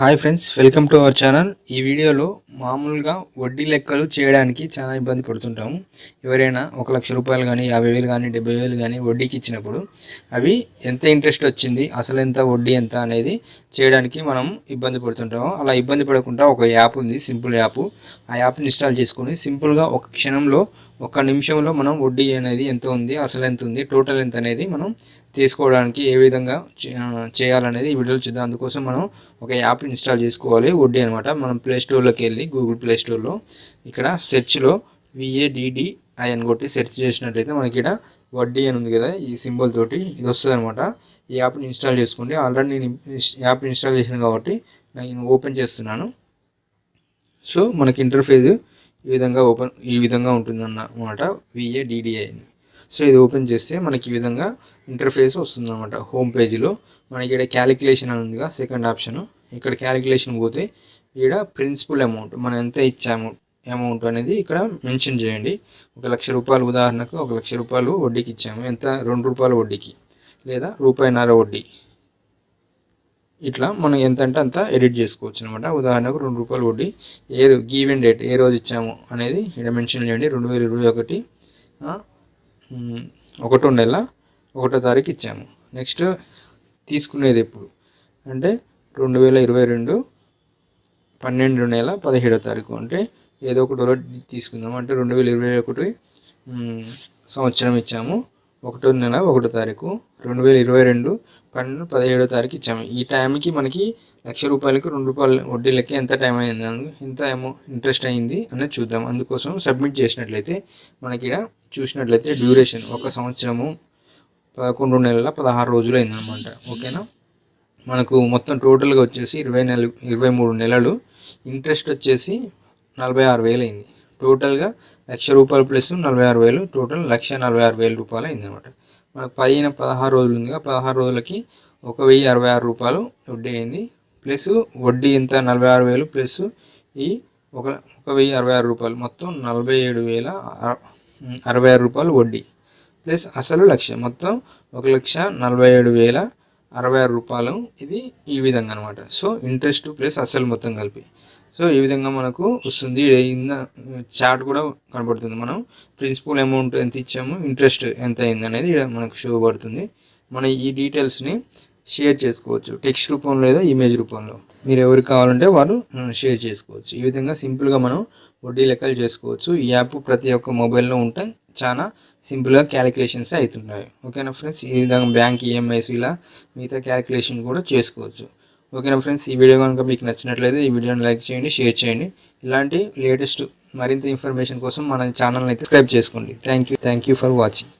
Hi friends welcome to our channel. ఈ వీడియోలో మామూలుగా వడ్డీ లెక్కలు చేయడానికి చాలా ఇబ్బంది పడుతుంటాము. ఎవరైనా ఒక లక్ష రూపాయలు కానీ యాభై వేలు కానీ డెబ్బై వేలు కానీ వడ్డీకి ఇచ్చినప్పుడు అవి ఎంత ఇంట్రెస్ట్ వచ్చింది అసలు ఎంత వడ్డీ ఎంత అనేది చేయడానికి మనం ఇబ్బంది పడుతుంటాము. అలా ఇబ్బంది పడకుండా ఒక యాప్ ఉంది సింపుల్ యాప్. ఆ యాప్ని ఇన్స్టాల్ చేసుకొని సింపుల్గా ఒక క్షణంలో ఒక నిమిషంలో మనం వడ్డీ అనేది ఎంత ఉంది అసలు ఎంత ఉంది టోటల్ ఎంత అనేది మనం తీసుకోవడానికి ఏ విధంగా చే- చేయాలనేది ఈ వీడియోలో చూద్దాం. అందుకోసం మనం ఒక యాప్ ఇన్స్టాల్ చేసుకోవాలి. వడ్డీ అనమాట మనం ప్లే స్టోర్లోకి వెళ్ళి గూగుల్ ప్లే స్టోర్లో ఇక్కడ సెర్చ్లో విఏడిడిఐ అని కొట్టి సెర్చ్ చేసినట్లయితే మనకి ఇక్కడ వడ్డీ అని ఉంది కదా ఈ సింబల్ తోటి ఇది వస్తుంది అనమాట ఈ యాప్ని ఇన్స్టాల్ చేసుకోండి. ఆల్రెడీ నేను యాప్ ఇన్స్టాల్ చేసిన కాబట్టి నేను ఓపెన్ చేస్తున్నాను. సో మనకి ఇంటర్ఫేస్ ఈ విధంగా ఓపెన్ ఈ విధంగా ఉంటుందన్నమాట. విఏడిడిఐ అని. సో ఇది ఓపెన్ చేస్తే మనకి ఈ విధంగా ఇంటర్ఫేస్ వస్తుందన్నమాట. హోమ్ పేజీలో మనకి ఇక్కడ క్యాలిక్యులేషన్ అని ఉందిగా సెకండ్ ఆప్షన్ ఇక్కడ క్యాలిక్యులేషన్ పోతే ఇక్కడ ప్రిన్సిపల్ అమౌంట్ మనం ఎంత ఇచ్చాము అమౌంట్ అనేది ఇక్కడ మెన్షన్ చేయండి. ఒక లక్ష రూపాయలు ఉదాహరణకు ఒక లక్ష రూపాయలు వడ్డీకి ఇచ్చాము. ఎంత? రెండు రూపాయల వడ్డీకి. లేదా రూపాయిన్నర వడ్డీ. ఇట్లా మనం ఎంత అంటే అంత ఎడిట్ చేసుకోవచ్చు అనమాట ఉదాహరణకు రెండు రూపాయలు వడ్డీ. ఏ గీవెన్ డేట్ ఏ రోజు ఇచ్చాము అనేది ఇక్కడ మెన్షన్ చేయండి. రెండు వేల ఇరవై ఒకటి ఒకటో నెల ఒకటో తారీఖు ఇచ్చాము. నెక్స్ట్ తీసుకునేది ఎప్పుడు? అంటే రెండు వేల ఇరవై రెండు పన్నెండు నెల పదిహేడో తారీఖు. అంటే ఏదో ఒకటో డొలర్ తీసుకుందాం అంటే రెండు వేల ఇరవై ఒకటి సంవత్సరం ఇచ్చాము. ఒకటో నెల ఒకటో తారీఖు రెండు వేల ఇరవై రెండు పన్నెండు పదిహేడో తారీఖు ఇచ్చాము. ఈ టైంకి మనకి లక్ష రూపాయలకి రెండు రూపాయలు వడ్డీ లెక్క ఎంత టైం అయింది? ఎంత ఏమో ఇంట్రెస్ట్ అయింది? అనేది చూద్దాం. అందుకోసం సబ్మిట్ చేసినట్లయితే మనకి ఇక్కడ చూసినట్లయితే డ్యూరేషన్ ఒక సంవత్సరము పదకొండు నెలల పదహారు రోజులు అయిందనమాట ఓకేనా? మనకు మొత్తం టోటల్గా వచ్చేసి ఇరవై నెల ఇరవై మూడు నెలలు. ఇంట్రెస్ట్ వచ్చేసి నలభై ఆరు వేలు అయింది. టోటల్గా లక్ష రూపాయలు ప్లస్ నలభై ఆరు వేలు. టోటల్ లక్ష నలభై ఆరు వేల రూపాయలు అయిందనమాట మనకు పదిహేను పదహారు రోజులు ఉందిగా పదహారు రోజులకి ఒక వెయ్యి అరవై ఆరు రూపాయలు వడ్డీ అయింది. ప్లస్ వడ్డీ ఎంత? నలభై ఆరు వేలు. ప్లస్ ఈ ఒక ఒక వెయ్యి అరవై ఆరు రూపాయలు. మొత్తం నలభై ఏడు వేల అరవై ఆరు రూపాయలు వడ్డీ. ప్లస్ అసలు లక్ష మొత్తం ఒక లక్ష నలభై ఏడు వేల అరవై ఆరు రూపాయలు ఇది ఈ విధంగా అనమాట సో ఇంట్రెస్ట్ ప్లస్ అసలు మొత్తం కలిపి. సో ఈ విధంగా మనకు వస్తుంది. చార్ట్ కూడా కనబడుతుంది మనం. ప్రిన్సిపల్ అమౌంట్ ఎంత ఇచ్చాము ఇంట్రెస్ట్ ఎంత అయింది అనేది మనకు షో పడుతుంది. మన ఈ డీటెయిల్స్ని షేర్ చేసుకోవచ్చు. టెక్స్ట్ రూపంలో లేదా ఇమేజ్ రూపంలో. మీరు ఎవరికి కావాలంటే వారు షేర్ చేసుకోవచ్చు. ఈ విధంగా సింపుల్గా మనం వడ్డీ లెక్కలు చేసుకోవచ్చు. ఈ యాప్ ప్రతి ఒక్క మొబైల్లో ఉంటే చాలా సింపుల్గా క్యాలిక్యులేషన్స్ అవుతుంటాయి. ఓకేనా ఫ్రెండ్స్? ఈ విధంగా బ్యాంక్ ఈఎంఐస్ ఇలా మిగతా క్యాలిక్యులేషన్ కూడా చేసుకోవచ్చు. ఓకేనా ఫ్రెండ్స్? ఈ వీడియో కనుక మీకు నచ్చినట్లయితే ఈ వీడియోని లైక్ చేయండి షేర్ చేయండి. ఇలాంటి లేటెస్ట్ మరింత ఇన్ఫర్మేషన్ కోసం మన ఛానల్ని అయితే సబ్స్క్రైబ్ చేసుకోండి. Thank you thank you for watching.